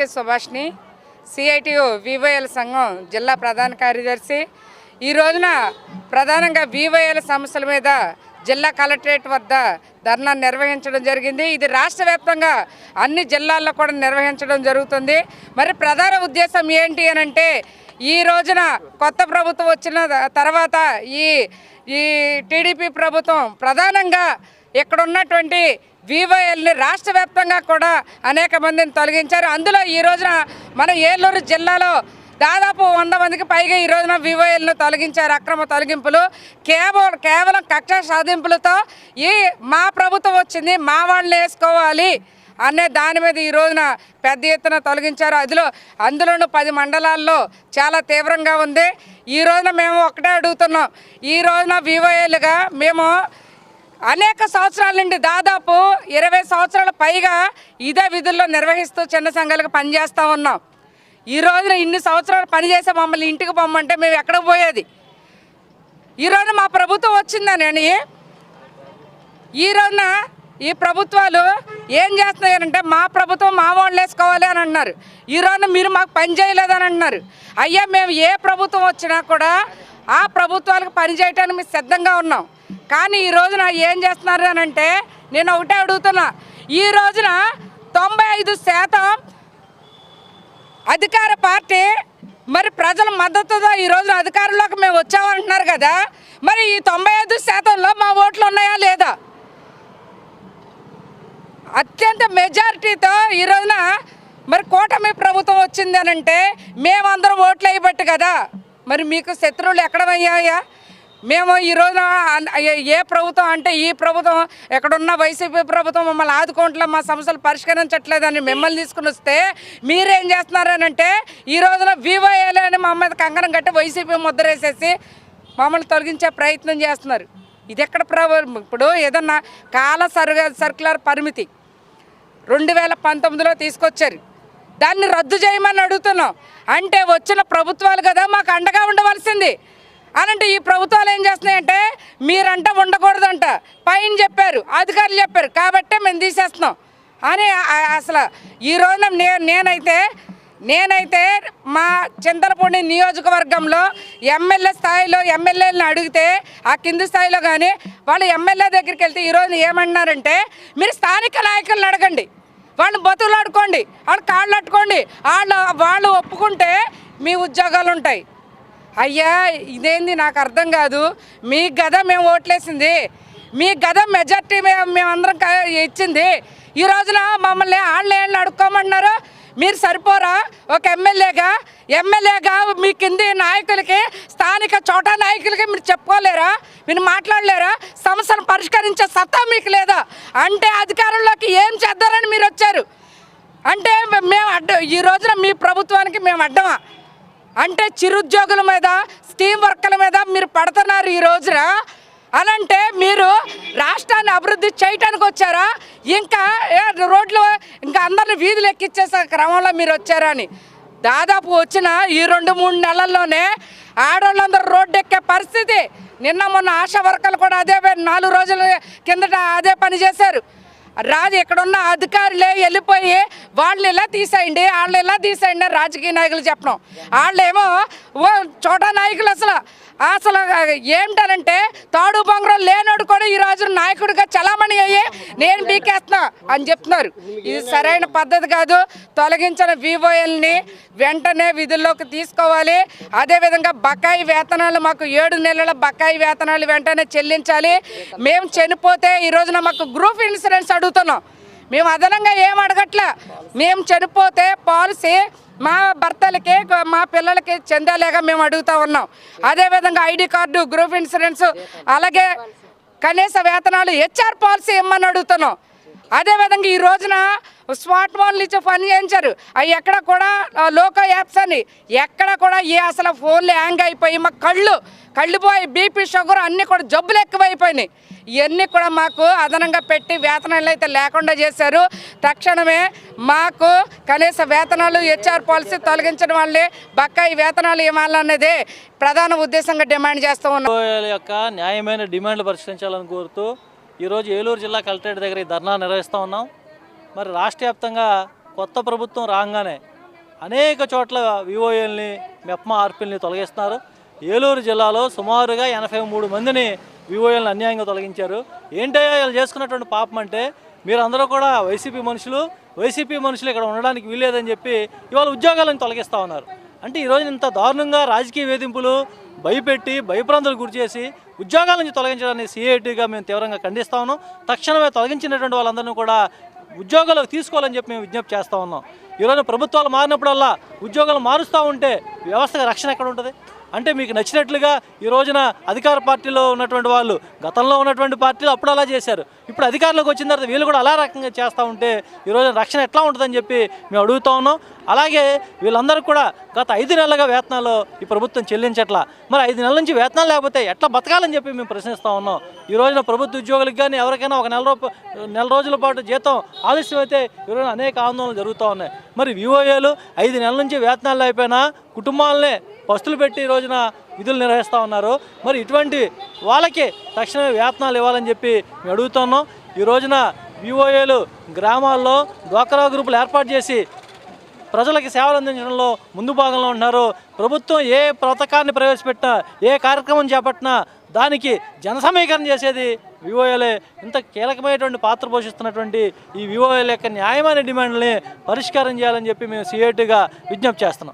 SK Subhashini CITU వివైఎల్ సంఘం జిల్లా ప్రధాన కార్యదర్శి. ఈ రోజున ప్రధానంగా వివైఎల్ సమస్యల మీద జిల్లా కలెక్టరేట్ వద్ద ధర్నా నిర్వహించడం జరిగింది. ఇది రాష్ట్ర వ్యాప్తంగా అన్ని జిల్లాల్లో కూడా నిర్వహించడం జరుగుతుంది. మరి ప్రధాన ఉద్దేశం ఏంటి అని అంటే ఈ రోజున కొత్త ప్రభుత్వం వచ్చిన తర్వాత ఈ ఈ టీడీపీ ప్రభుత్వం ప్రధానంగా ఇక్కడ ఉన్నటువంటి వివోఎల్ని రాష్ట్ర వ్యాప్తంగా కూడా అనేక మందిని తొలగించారు. అందులో ఈ రోజున మన ఏలూరు జిల్లాలో దాదాపు వంద మందికి పైగా ఈ రోజున వివోఎల్ను తొలగించారు అక్రమ తొలగింపులు. కేవలం కేవలం కక్ష సాధింపులతో ఈ మా ప్రభుత్వం వచ్చింది మా వాళ్ళని వేసుకోవాలి అనే దాని మీద ఈ రోజున పెద్ద ఎత్తున తొలగించారు. అందులో అందులోనూ పది మండలాల్లో చాలా తీవ్రంగా ఉంది. ఈ రోజున మేము ఒకటే అడుగుతున్నాం. ఈ రోజున వివోఏలుగా మేము అనేక సంవత్సరాల నుండి దాదాపు ఇరవై సంవత్సరాల పైగా ఇదే విధుల్లో నిర్వహిస్తూ చిన్న సంఘాలకు పనిచేస్తూ ఉన్నాం. ఈ రోజున ఇన్ని సంవత్సరాలు పనిచేసే మమ్మల్ని ఇంటికి పొమ్మంటే మేము ఎక్కడ పోయేది? ఈ రోజున మా ప్రభుత్వం వచ్చిందని ఈ రోజున ఈ ప్రభుత్వాలు ఏం చేస్తున్నాయంటే మా ప్రభుత్వం మా వాళ్ళు వేసుకోవాలి అని అన్నారు. ఈరోజు మీరు మాకు పని చేయలేదని అంటున్నారు అయ్యా మేము ఏ ప్రభుత్వం వచ్చినా కూడా ఆ ప్రభుత్వాలకు పనిచేయటానికి మేము సిద్ధంగా ఉన్నాం. కానీ ఈ రోజున ఏం చేస్తున్నారు అని అంటే నేను ఒకటే అడుగుతున్నా. ఈ రోజున తొంభై ఐదు శాతం అధికార పార్టీ మరి ప్రజల మద్దతుతో ఈ రోజున అధికారంలోకి మేము వచ్చామంటున్నారు కదా మరి ఈ తొంభై ఐదు శాతంలో మా ఓట్లు ఉన్నాయా లేదా? అత్యంత మెజారిటీతో ఈ రోజున మరి కూటమి ప్రభుత్వం వచ్చింది అని అంటే మేమందరం ఓట్లు అయ్యబట్టు కదా. మరి మీకు శత్రువులు ఎక్కడమయ్యాయా మేము ఈ రోజున ఏ- ప్రభుత్వం అంటే ఈ ప్రభుత్వం ఎక్కడున్న వైసీపీ ప్రభుత్వం మమ్మల్ని ఆదుకోవట్లే మా సమస్యలు పరిష్కరించట్లేదని మిమ్మల్ని తీసుకుని వస్తే మీరేం చేస్తున్నారనంటే ఈ రోజున వివోఏలు అని మా మీద కంగనం కట్టి వైసీపీ ముద్రేసేసి మమ్మల్ని తొలగించే ప్రయత్నం చేస్తున్నారు. ఇది ఎక్కడ ప్రభు ఇప్పుడు ఏదన్నా కాల సర్వే సర్కులర్ పరిమితి రెండు వేల పంతొమ్మిదిలో తీసుకొచ్చారు. దాన్ని రద్దు చేయమని అడుగుతున్నాం. అంటే వచ్చిన ప్రభుత్వాలు కదా మాకు అండగా ఉండవలసింది. అనంటే ఈ ప్రభుత్వాలు ఏం చేస్తున్నాయంటే మీరంట ఉండకూడదంట. పైన చెప్పారు అధికారులు చెప్పారు కాబట్టే మేము తీసేస్తున్నాం. అని అసలు ఈ రోజున నే నేనైతే నేనైతే మా చింతలపూడి నియోజకవర్గంలో ఎమ్మెల్యే స్థాయిలో ఎమ్మెల్యేలను అడిగితే ఆ కింది స్థాయిలో కానీ వాళ్ళు ఎమ్మెల్యే దగ్గరికి వెళ్తే ఈరోజు ఏమన్నారంటే మీరు స్థానిక నాయకులను అడగండి. వాళ్ళని బతుకులాడుకోండి. వాళ్ళు కాళ్ళు అట్టుకోండి. వాళ్ళు వాళ్ళు ఒప్పుకుంటే మీ ఉద్యోగాలు ఉంటాయి. అయ్యా ఇదేంది నాకు అర్థం కాదు. మీ గద మేము ఓట్లేసింది. మీ గద మెజార్టీ మేము మేమందరం ఇచ్చింది. ఈ రోజున మమ్మల్ని వాళ్ళు అడుక్కోమంటున్నారు. మీరు సరిపోరా? ఒక ఎమ్మెల్యేగా ఎమ్మెల్యేగా మీ కింది నాయకులకి స్థానిక చోట నాయకులకి మీరు చెప్పుకోలేరా? మీరు మాట్లాడలేరా? సమస్యను పరిష్కరించే సత్తా మీకు లేదా? అంటే అధికారంలోకి ఏం చేద్దారని మీరు వచ్చారు? అంటే మేము అడ్డ ఈ రోజున మీ ప్రభుత్వానికి మేము అడ్డమా? అంటే చిరుద్యోగుల మీద స్టీమ్ వర్కర్ల మీద మీరు పడుతున్నారు ఈ రోజున. అనంటే మీరు రాష్ట్రాన్ని అభివృద్ధి చేయటానికి వచ్చారా? ఇంకా రోడ్లు ఇంకా అందరిని వీధులు ఎక్కిచ్చేసే క్రమంలో మీరు వచ్చారా అని. దాదాపు వచ్చిన ఈ రెండు మూడు నెలల్లోనే ఆడవాళ్ళందరూ రోడ్డు ఎక్కే పరిస్థితి. నిన్న మొన్న ఆశా వర్కర్లు కూడా అదే నాలుగు రోజుల కిందట అదే పని చేశారు. రాజు ఇక్కడున్న అధికారులే వెళ్ళిపోయి వాళ్ళు ఇలా తీసేయండి వాళ్ళు ఇలా తీసేయండి రాజకీయ నాయకులు చెప్పడం. వాళ్ళేమో ఓ చోటా నాయకులు అసలు అసలు ఏమిటనంటే తాడు బొంగరం లేనోడు కూడా ఈ రోజు నాయకుడిగా చలామణి అయ్యే నేను బీకేస్తున్నా అని చెప్తున్నారు. ఇది సరైన పద్ధతి కాదు. తొలగించిన వివోఎల్ని వెంటనే విధుల్లోకి తీసుకోవాలి. అదేవిధంగా బకాయి వేతనాలు మాకు ఏడు నెలల బకాయి వేతనాలు వెంటనే చెల్లించాలి. మేము చనిపోతే ఈ రోజున మాకు గ్రూప్ ఇన్సూరెన్స్ అడుగుతున్నాం. మేము అదనంగా ఏం అడగట్లే? మేము చనిపోతే పాలసీ మా భర్తలకి మా పిల్లలకి చెందేలాగా మేము అడుగుతా ఉన్నాం. అదేవిధంగా ఐడి కార్డు గ్రూప్ ఇన్సూరెన్స్ అలాగే కనీస వేతనాలు హెచ్ఆర్ పాలసీ ఇమ్మని అడుగుతున్నాం అదేవిధంగా ఈ రోజున స్మార్ట్ ఫోన్లు ఇచ్చి పని చేయించారు. అవి ఎక్కడ కూడా లోకో యాప్స్ అని ఎక్కడ కూడా ఏ అసలు ఫోన్లు హ్యాంగ్ అయిపోయి మా కళ్ళు కళ్ళు పోయి బీపీ షుగర్ అన్నీ కూడా జబ్బులు ఎక్కువైపోయినాయి. ఇవన్నీ కూడా మాకు అదనంగా పెట్టి వేతనాలు అయితే లేకుండా చేశారు. తక్షణమే మాకు కనీస వేతనాలు హెచ్ఆర్ పాలసీ తొలగించడం వల్లే బక్కాయి వేతనాలు ఇవ్వాలన్నదే ప్రధాన ఉద్దేశంగా డిమాండ్ చేస్తూ ఉన్నాం. యొక్క న్యాయమైన డిమాండ్లు పరిష్కరించాలని కోరుతూ ఈరోజు ఏలూరు జిల్లా కలెక్టరేట్ దగ్గర ఈ ధర్నా నిర్వహిస్తూ ఉన్నాం. మరి రాష్ట్ర వ్యాప్తంగా కొత్త ప్రభుత్వం రాగానే అనేక చోట్ల విఓఎల్ని మెప్మా ఆర్పీల్ని తొలగిస్తున్నారు. ఏలూరు జిల్లాలో సుమారుగా ఎనభై మూడు మందిని వివోఎల్ని అన్యాయంగా తొలగించారు. ఏంటయ్యా వీళ్ళు చేసుకున్నటువంటి పాపం అంటే మీరందరూ కూడా వైసీపీ మనుషులు వైసీపీ మనుషులు ఇక్కడ ఉండడానికి వీల్లేదని చెప్పి ఇవాళ ఉద్యోగాలను తొలగిస్తూ ఉన్నారు. అంటే ఈరోజు ఇంత దారుణంగా రాజకీయ వేధింపులు భయపెట్టి భయభ్రాంతులు గురిచేసి ఉద్యోగాల నుంచి తొలగించడాన్ని సిఐటిగా మేము తీవ్రంగా ఖండిస్తా ఉన్నాం. తక్షణమే తొలగించినటువంటి వాళ్ళందరినీ కూడా ఉద్యోగాలకు తీసుకోవాలని చెప్పి మేము విజ్ఞప్తి చేస్తూ ఉన్నాం. ఈరోజు ప్రభుత్వాలు మారినప్పుడల్లా ఉద్యోగాలు మారుస్తూ ఉంటే వ్యవస్థకు రక్షణ ఎక్కడ ఉంటుంది? అంటే మీకు నచ్చినట్లుగా ఈ రోజున అధికార పార్టీలో ఉన్నటువంటి వాళ్ళు గతంలో ఉన్నటువంటి పార్టీలు అప్పుడు అలా చేశారు. ఇప్పుడు అధికారంలోకి వచ్చిన తర్వాత వీళ్ళు కూడా అలా రకంగా చేస్తూ ఉంటే ఈ రోజున రక్షణ ఎట్లా ఉంటుందని చెప్పి మేము అడుగుతా ఉన్నాం. అలాగే వీళ్ళందరూ కూడా గత ఐదు నెలలుగా వేతనాలు ఈ ప్రభుత్వం చెల్లించట్లా. మరి ఐదు నెలల నుంచి వేతనాలు లేకపోతే ఎట్లా బతకాలని చెప్పి మేము ప్రశ్నిస్తూ ఉన్నాం. ఈ రోజున ప్రభుత్వ ఉద్యోగులకు కానీ ఎవరికైనా ఒక నెల రూప నెల రోజుల పాటు జీతం ఆలస్యం అయితే ఈ రోజున అనేక ఆందోళనలు జరుగుతూ ఉన్నాయి. మరి వివోఏలు ఐదు నెలల నుంచి వేతనాలు అయిపోయినా కుటుంబాలనే పస్తులు పెట్టి ఈ రోజున విధులు నిర్వహిస్తూ ఉన్నారు. మరి ఇటువంటి వాళ్ళకి తక్షణమే వేతనాలు ఇవ్వాలని చెప్పి మేము అడుగుతున్నాం. ఈ రోజున వివోఏలు గ్రామాల్లో డ్వాక్రా గ్రూపులు ఏర్పాటు చేసి ప్రజలకి సేవలు అందించడంలో ముందు భాగంలో ఉన్నారు ప్రభుత్వం ఏ పథకాన్ని ప్రవేశపెట్టినా ఏ కార్యక్రమం చేపట్టినా దానికి జనసమీకరణ చేసేది వివోఏలే ఇంత కీలకమైనటువంటి పాత్ర పోషిస్తున్నటువంటి ఈ వివోఏల యొక్క న్యాయమైన డిమాండ్ని పరిష్కారం చేయాలని చెప్పి మేము సిఐటిగా విజ్ఞప్తి చేస్తున్నాం.